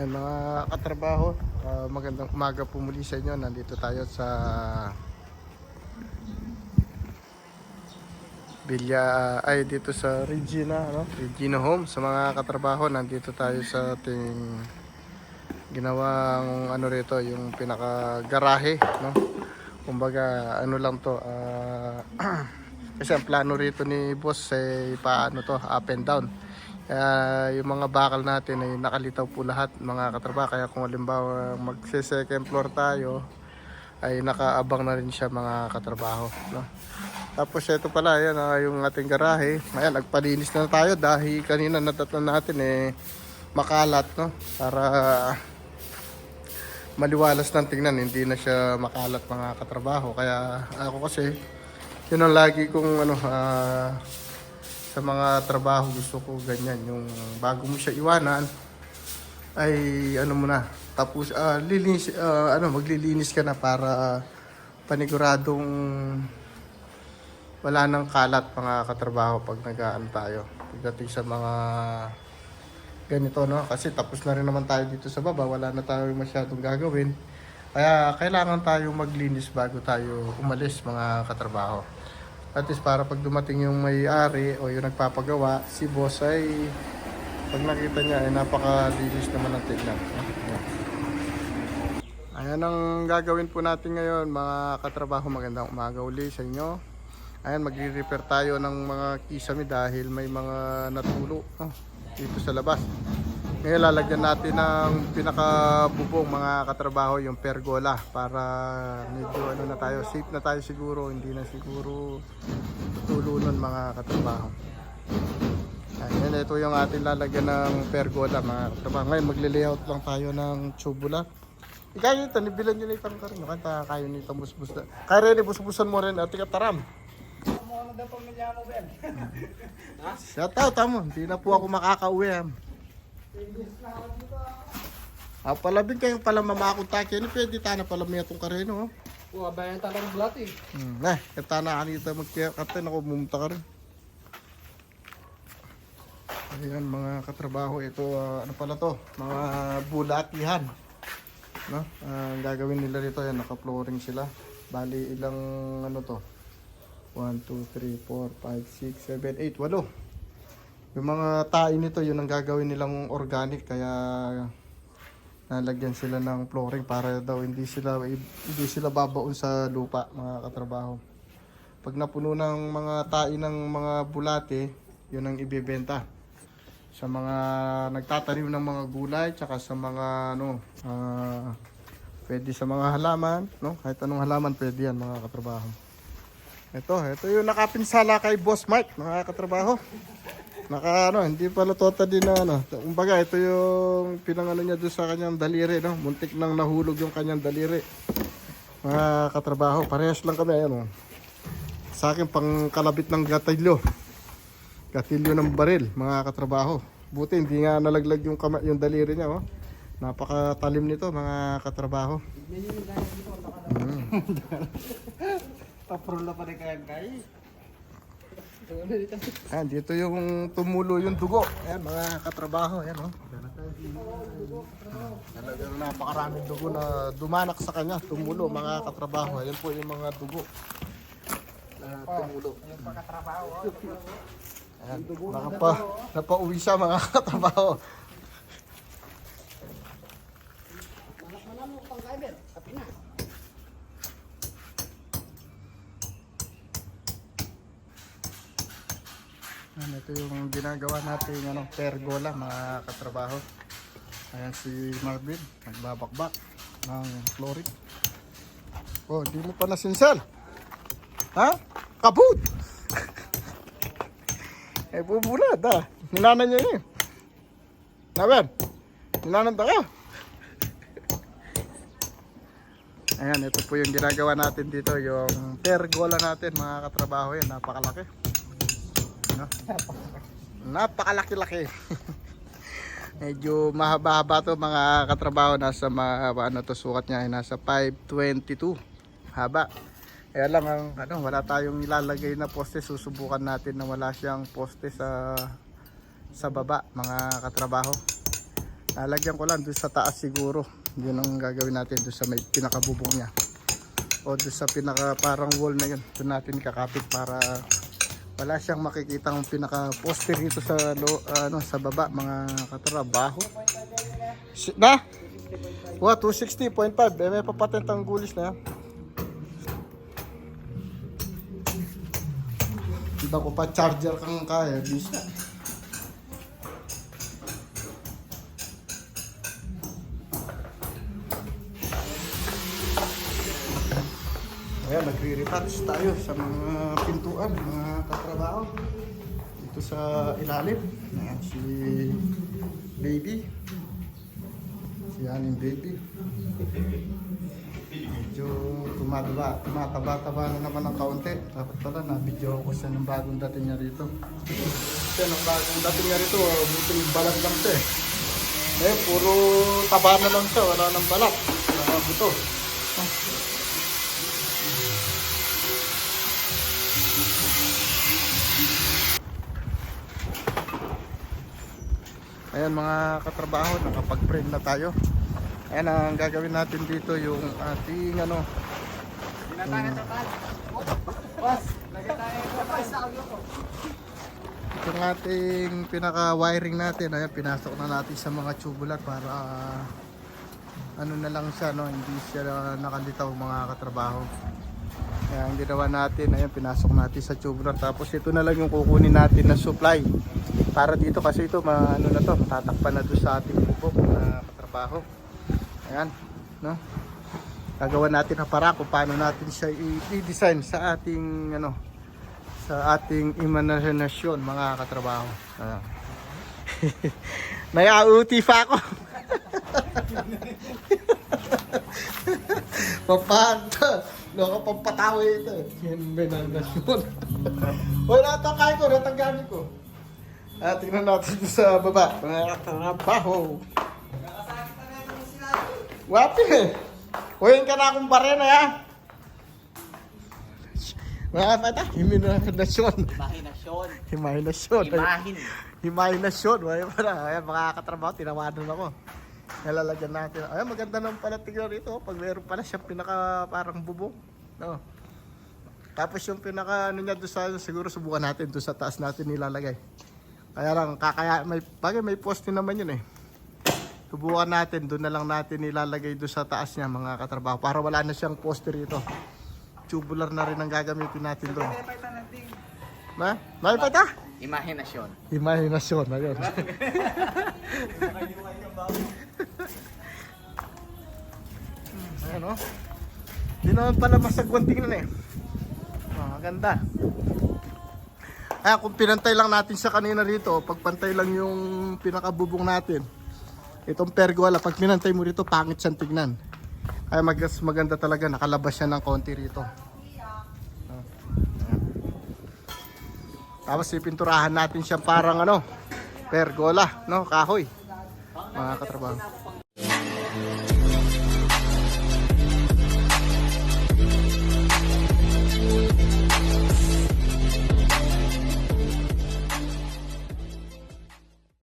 Ayan mga katrabaho, ah, magandang umaga po muli sa inyo. Nandito tayo sa Bilya, ay dito sa Regina, ano? Regina Home. Sa mga katrabaho, nandito tayo sa ating ginawang ano rito, yung pinaka garahe, no? Kumbaga, ano lang to, ah, kasi ang plano rito ni boss ay paano to, up and down. Kaya yung mga bakal natin ay nakalitaw po lahat mga katrabaho. Kaya kung halimbawa magse-second floor tayo, ay nakaabang na rin siya mga katrabaho. No? Tapos ito pala, yan, ah, yung ating garahe. Ayan, nagpalinis na tayo dahil kanina natatnan natin eh makalat, no? Para maliwalas ng tingnan, hindi na siya makalat mga katrabaho. Kaya ako kasi, yun ang lagi kong ano, ah, sa mga trabaho gusto ko ganyan. Yung bago mo siya iwanan, ay ano mo na, tapos ah, lilinis, ah, ano, maglilinis ka na para paniguradong wala nang kalat mga katrabaho pag nag tayo. Pagdating sa mga ganito, no? Kasi tapos na rin naman tayo dito sa baba, wala na tayo masyadong gagawin. Kaya kailangan tayo maglinis bago tayo umalis mga katrabaho. At least para pag dumating yung may-ari o yung nagpapagawa, si boss ay pag nakita niya ay napakalinis naman ang tignan. Ayan. Ang gagawin po natin ngayon mga katrabaho. Magandang umaga uli sa inyo. Ayan, magre-repair tayo ng mga kisame dahil may mga natulo no, dito sa labas. Ngayon lalagyan natin ng pinakabubong mga katrabaho yung pergola para medyo ano na tayo, safe na tayo siguro, hindi na siguro tulo nun mga katrabaho. Ayan, ito yung ating lalagyan ng pergola mga katrabaho. Ngayon magle-layout lang tayo ng tubular. Ikaw yun, tanibilan nyo na itang karin. Kaya kayo nito busbus na. Kaya rin, busbusan mo rin at taram. Shout out tamo, hindi na po ako makakauwi. Ah. Palabing kayong pala mamakong taki. Ano pwede tana pala may atong kareno. Oh. Wah, bayan talang bulat eh. Hmm, eh, kata na kanita magkakatan ako bumunta ka rin. Ayan mga katrabaho, ito ah, ano pala to, mga bulatihan. No? Ah, ang gagawin nila dito, yan, naka-flooring sila. Bali ilang ano to? 1, 2, 3, 4, 5, 6, 7, 8, 8. Yung mga tae nito, yun ang gagawin nilang organic kaya nalagyan sila ng flooring para daw hindi sila hindi sila babaon sa lupa mga katrabaho. Pag napuno ng mga tae ng mga bulate, yun ang ibebenta sa mga nagtatanim ng mga gulay tsaka sa mga ano ah, pwede sa mga halaman no? Kahit anong halaman pwede yan mga katrabaho. Ito ito yung nakapinsala kay Boss Mike mga katrabaho naka ano hindi pala tota din na ano kumbaga ito yung pinangano niya doon sa kanyang daliri no muntik nang nahulog yung kanyang daliri mga katrabaho parehas lang kami ayan oh. sa akin pang kalabit ng gatilyo gatilyo ng baril, mga katrabaho. Buti hindi nga nalaglag yung kama, yung daliri niya, oh. Napakatalim nito, mga katrabaho. Mm. Paprula pa rin kayang kay. Ayan, dito yung tumulo yung dugo. Ayan, mga katrabaho, ayan, oh. Talagang napakaraming dugo na dumanak sa kanya, tumulo, mga katrabaho. Ayan po yung mga dugo na tumulo. Yung pagkatrabaho. Ayan, nakapa, napauwi siya mga katrabaho. Manamo pang kaiber. Kapi na. Ayan, ito yung ginagawa natin ano, pergola mga katrabaho. Ayan si Marvin, nagbabakbak ng flooring. Oh, di mo pa nasinsel. Ha? Kabut! eh, bubulad ah. Ninanan niya yun. Naber, ninanan ka. Ayan, ito po yung ginagawa natin dito, yung pergola natin mga katrabaho yan, napakalaki. No? Napakalaki-laki. Medyo mahaba-haba to mga katrabaho. Nasa ma, ano to sukat niya ay nasa 522 haba. Kaya lang ang ano, wala tayong ilalagay na poste. Susubukan natin na wala siyang poste sa sa baba mga katrabaho. Lalagyan ko lang doon sa taas siguro. Yun ang gagawin natin doon sa may pinakabubong niya. O doon sa pinaka parang wall na yun. Doon natin kakapit para wala siyang makikita ng pinaka poster dito sa lo, ano sa baba mga katrabaho. Na? Wa 260.5. Eh, may papatent ang gulis na. Iba ko pa charger kang kaya, bisa. Ayan, nagre-retouch tayo sa mga pintuan, mga katrabaho. Dito sa ilalim. Ayan, si Baby. Si Aning Baby. Medyo tumataba, tumataba-taba na naman ng kaunti. Dapat pala, na-video ko siya ng bagong dating niya rito. Siya ng bagong dating niya rito, oh, buting balat lang siya eh. Eh, puro taba na lang siya, wala nang balat. Wala buto. Ayan mga katrabaho, nakapag-print na tayo. Ayan ang gagawin natin dito yung ating ano, Tinatanan. Boss, lagay tayo ko. itong ating pinaka-wiring natin. Ayan, pinasok na natin sa mga tubular para ano na lang siya, no? hindi siya nakalitaw mga katrabaho. Ayan, ang ginawa natin, ayan, pinasok natin sa tubular. Tapos ito na lang yung kukunin natin na supply. Para dito kasi ito, ma, ano na to, tatakpan na doon sa ating bubok na katrabaho. Ayan, no? Gagawa natin na para kung paano natin siya i-design sa ating ano sa ating imahinasyon mga katrabaho. Ayan. Naiauti pa ako. Papanta. Loko pampatawa ito. Imahinasyon. Wala ito kain ko, natanggamin ko. Ah, tingnan natin dito sa baba. Mga katrabaho. Wapi eh. Huwin ka na akong barena ya. Mga pata, himinasyon. Mahinasyon. Himahinasyon. Imahin. Himahinasyon. Mga pala. Ayan, mga katrabaho, tinawanan ako. Nalalagyan natin. Ayan, maganda naman pala tignan rito. Pag meron pala siyang pinaka parang bubong. No. Tapos yung pinaka ano niya doon sa siguro subukan natin doon sa taas natin nilalagay. Kaya lang kakaya may bagay may poste naman yun eh. Subukan natin doon na lang natin nilalagay doon sa taas niya mga katrabaho para wala na siyang poste rito. Tubular na rin ang gagamitin natin doon. Ma? May pa ta? Imahinasyon. Imahinasyon, ayun. Ayan o. Hindi naman pala masagwan tingnan eh. Oh, maganda. Kaya kung pinantay lang natin sa kanina rito, pagpantay lang yung pinakabubong natin. Itong pergola, pag pinantay mo rito, pangit siyang tignan. Kaya mag maganda talaga, nakalabas siya ng konti rito. Tapos ipinturahan natin siya parang ano, pergola, no, kahoy. Mga katrabaho.